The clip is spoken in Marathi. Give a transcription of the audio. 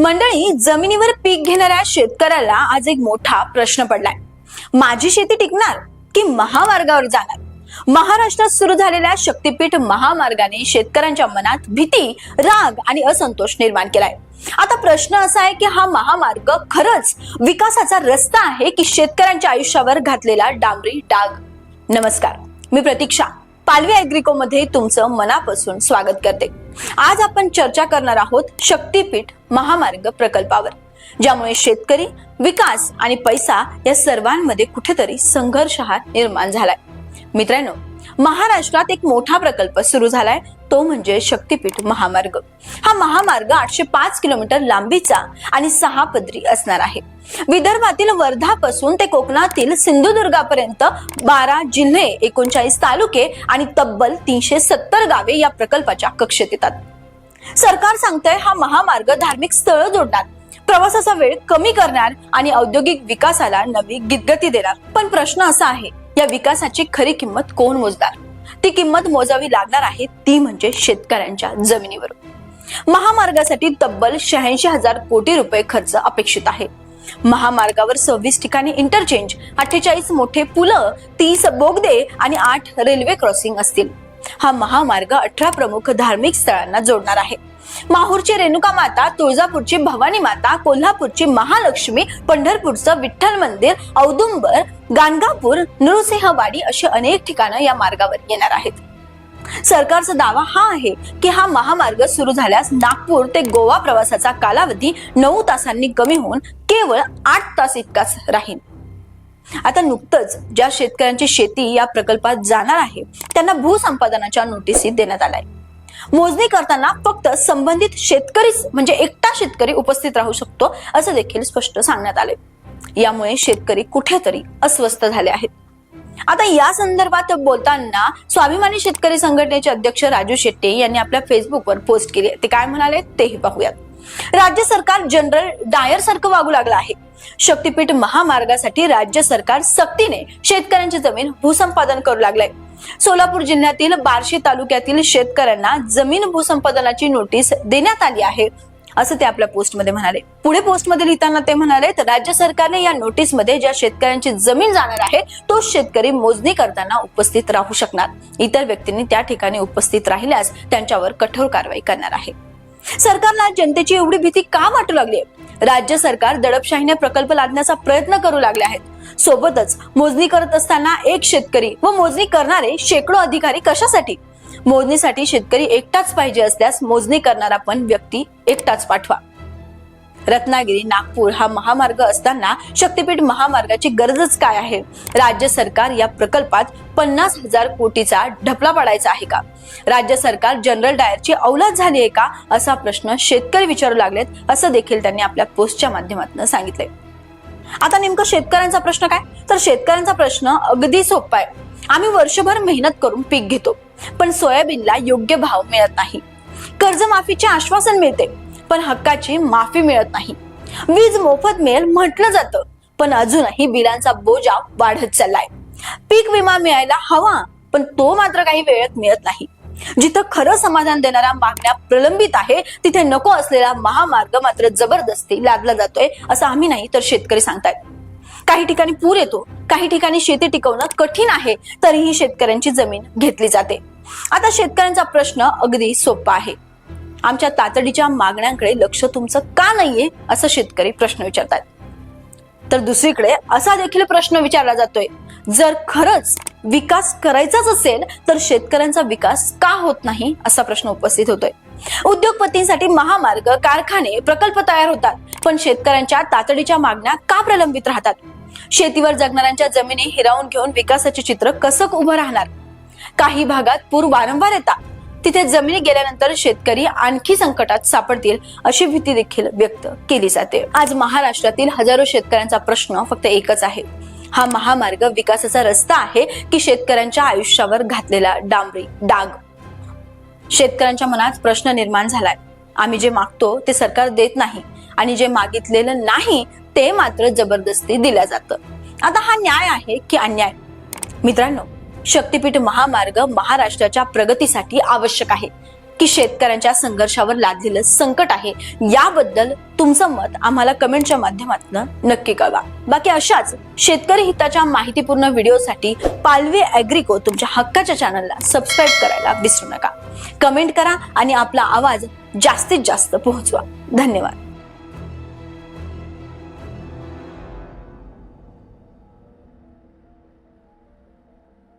मंडळी जमिनीवर पीक घेणाऱ्या शेतकऱ्याला आज एक मोठा प्रश्न पडलाय. माझी शेती टिकणार की महामार्गावर जाणार? महाराष्ट्रात सुरू झालेल्या शक्तीपीठ महामार्गाने शेतकऱ्यांच्या मनात भीती राग आणि असंतोष निर्माण केलाय. आता प्रश्न असा आहे की हा महामार्ग खरंच विकासाचा रस्ता आहे की शेतकऱ्यांच्या आयुष्यावर घातलेला डांबरी डाग? नमस्कार. मी प्रतीक्षा. पालवी अॅग्रिको मध्ये तुमचं मनापासून स्वागत करते. आज आपण चर्चा करणार आहोत शक्तीपीठ महामार्ग प्रकल्पावर ज्यामुळे शेतकरी विकास आणि पैसा या सर्वांमध्ये कुठेतरी संघर्ष हा निर्माण झालाय. मित्रांनो महाराष्ट्रात एक मोठा प्रकल्प सुरू झालाय. तो म्हणजे शक्तीपीठ महामार्ग. हा महामार्ग आठशे पाच किलोमीटर लांबीचा आणि सहा पदरी असणार आहे. विदर्भातील वर्धापासून ते कोकणातील सिंधुदुर्गापर्यंत बारा जिल्हे एकोणचाळीस तालुके आणि तब्बल तीनशे सत्तर गावे या प्रकल्पाच्या कक्षेत येतात. सरकार सांगतंय हा महामार्ग धार्मिक स्थळ जोडणार प्रवासाचा वेळ कमी करणार आणि औद्योगिक विकासाला नवी गिदगती देणार. पण प्रश्न असा आहे या विकासाची खरी किंमत कोण मोजणार? ती किंमत मोजावी लागणार आहे ती म्हणजे शेतकऱ्यांच्या जमिनीवर महामार्गासाठी तब्बल शहाऐंशी हजार कोटी रुपये खर्च अपेक्षित आहे. महामार्गावर सव्वीस ठिकाणी इंटरचेंज अठ्ठेचाळीस मोठे पुलं तीस बोगदे आणि आठ रेल्वे क्रॉसिंग असतील. हा महामार्ग अठरा प्रमुख धार्मिक स्थळांना जोडणार आहे. माहूरची रेणुका माता तुळजापूरची भवानी माता कोल्हापूरची महालक्ष्मी पंढरपूरचं विठ्ठल मंदिर औदुंबर गाणगापूर नृसिंहवाडी अशी अनेक ठिकाणं या मार्गावर येणार आहेत. सरकारचा दावा हा आहे की हा महामार्ग सुरू झाल्यास नागपूर ते गोवा प्रवासाचा कालावधी नऊ तासांनी कमी होऊन केवळ आठ तास इतकाच राहील. आता नुकतंच ज्या शेतकऱ्यांची शेती या प्रकल्पात जाणार आहे त्यांना भूसंपादनाच्या नोटिसी देण्यात आलाय. मोजणी करताना फक्त संबंधित शेतकरीच म्हणजे एकटा शेतकरी उपस्थित राहू शकतो असं देखील स्पष्ट सांगण्यात आले यामुळे शेतकरी कुठेतरी अस्वस्थ झाले आहेत. आता या संदर्भात बोलताना स्वाभिमानी शेतकरी संघटनेचे अध्यक्ष राजू शेट्टी यांनी आपल्या फेसबुकवर पोस्ट केली ते काय म्हणाले तेही पाहूयात. राज्य सरकार जनरल डायर सारखं वागू लागलं आहे. शक्तीपीठ महामार्गासाठी राज्य सरकार सक्तीने शेतकऱ्यांची जमीन भूसंपादन करू लागलंय. सोलापूर जिल्ह्यातील बार्शी तालुक्यातील शेतकऱ्यांना जमीन भूसंपादनाची नोटीस देण्यात आली आहे असं ते आपल्या पोस्टमध्ये म्हणाले. पुढे पोस्टमध्ये लिहिताना ते म्हणाले तर राज्य सरकारने या नोटीसमध्ये ज्या शेतकऱ्यांची जमीन जाणार आहे तो शेतकरी मोजणी करताना उपस्थित राहू शकणार. इतर व्यक्तींनी त्या ठिकाणी उपस्थित राहिल्यास त्यांच्यावर कठोर कारवाई करणार आहे. सरकारला जनतेची एवढी भीती का वाटू लागली राज्य सरकार दडपशाहीने प्रकल्प लादण्याचा प्रयत्न करू लागले आहेत. सोबतच मोजणी करत असताना एक शेतकरी व मोजणी करणारे शेकडो अधिकारी कशासाठी? मोजणीसाठी शेतकरी एकटाच पाहिजे असल्यास मोजणी करणारा पण व्यक्ती एकटाच पाठवा. रत्नागिरी नागपूर हा महामार्ग असताना शक्तीपीठ महामार्गाची गरजच काय आहे? राज्य सरकार या प्रकल्पात पन्नास हजार कोटीचा ढपला पाडायचा आहे का? राज्य सरकार जनरल डायरची अवलाद झाली आहे का? असा प्रश्न शेतकरी विचारू लागलेत असं देखील त्यांनी आपल्या पोस्टच्या माध्यमातून सांगितले आता नेमकं शेतकऱ्यांचा प्रश्न काय? तर शेतकऱ्यांचा प्रश्न अगदी सोपा आहे. आम्ही वर्षभर मेहनत करून पीक घेतो पण सोयाबीनला योग्य भाव मिळत नाही. कर्जमाफीचे आश्वासन मिळते पण हक्काची माफी मिळत नाही. वीज मोफत मिळेल म्हटलं जातं पण अजूनही बिलांचा बोजा वाढत चाललाय. पीक विमा मिळायला हवा पण तो मात्र काही वेळेत मिळत नाही. जिथं खरं समाधान देणाऱ्या मागण्या प्रलंबित आहे तिथे नको असलेला महामार्ग मात्र जबरदस्ती लादला जातोय असं आम्ही नाही तर शेतकरी सांगतायत. काही ठिकाणी पूर येतो काही ठिकाणी शेती टिकवणं कठीण आहे तरीही शेतकऱ्यांची जमीन घेतली जाते. आता शेतकऱ्यांचा प्रश्न अगदी सोपा आहे. आमच्या तातडीच्या मागण्यांकडे लक्ष तुमचं का नाहीये असं शेतकरी प्रश्न विचारतात. तर दुसरीकडे असा देखील प्रश्न विचारला जातोय. जर खरंच विकास करायचाच असेल तर शेतकऱ्यांचा विकास का होत नाही असा प्रश्न उपस्थित होतोय. उद्योगपतींसाठी महामार्ग कारखाने प्रकल्प तयार होतात पण शेतकऱ्यांच्या तातडीच्या मागण्या का प्रलंबित राहतात? शेतीवर जगणाऱ्यांच्या जमिनी हिरावून घेऊन विकासाचे चित्र कसं उभं राहणार? काही भागात पूर वारंवार येतात. तिथे जमिनी गेल्यानंतर शेतकरी आणखी संकटात सापडतील अशी भीती देखील व्यक्त केली जाते. आज महाराष्ट्रातील हजारो शेतकऱ्यांचा प्रश्न फक्त एकच आहे. हा महामार्ग विकासाचा रस्ता आहे की शेतकऱ्यांच्या आयुष्यावर घातलेला डांबरी डाग? शेतकऱ्यांच्या मनात प्रश्न निर्माण झालाय. आम्ही जे मागतो ते सरकार देत नाही आणि जे मागितलेलं नाही ते मात्र जबरदस्ती दिलं जातं. आता हा न्याय आहे की अन्याय? मित्रांनो शक्तीपीठ महामार्ग महाराष्ट्राच्या प्रगतीसाठी आवश्यक आहे. की शेतकऱ्यांच्या संघर्षावर लादलेलं संकट आहे याबद्दल तुमचं मत आम्हाला कमेंटच्या माध्यमातून नक्की कळवा. बाकी अशाच शेतकरी हिताच्या माहितीपूर्ण व्हिडिओसाठी पालवी अॅग्रिको तुमच्या हक्काच्या चॅनलला सबस्क्राईब करायला विसरू नका. कमेंट करा आणि आपला आवाज जास्तीत जास्त पोहोचवा. धन्यवाद.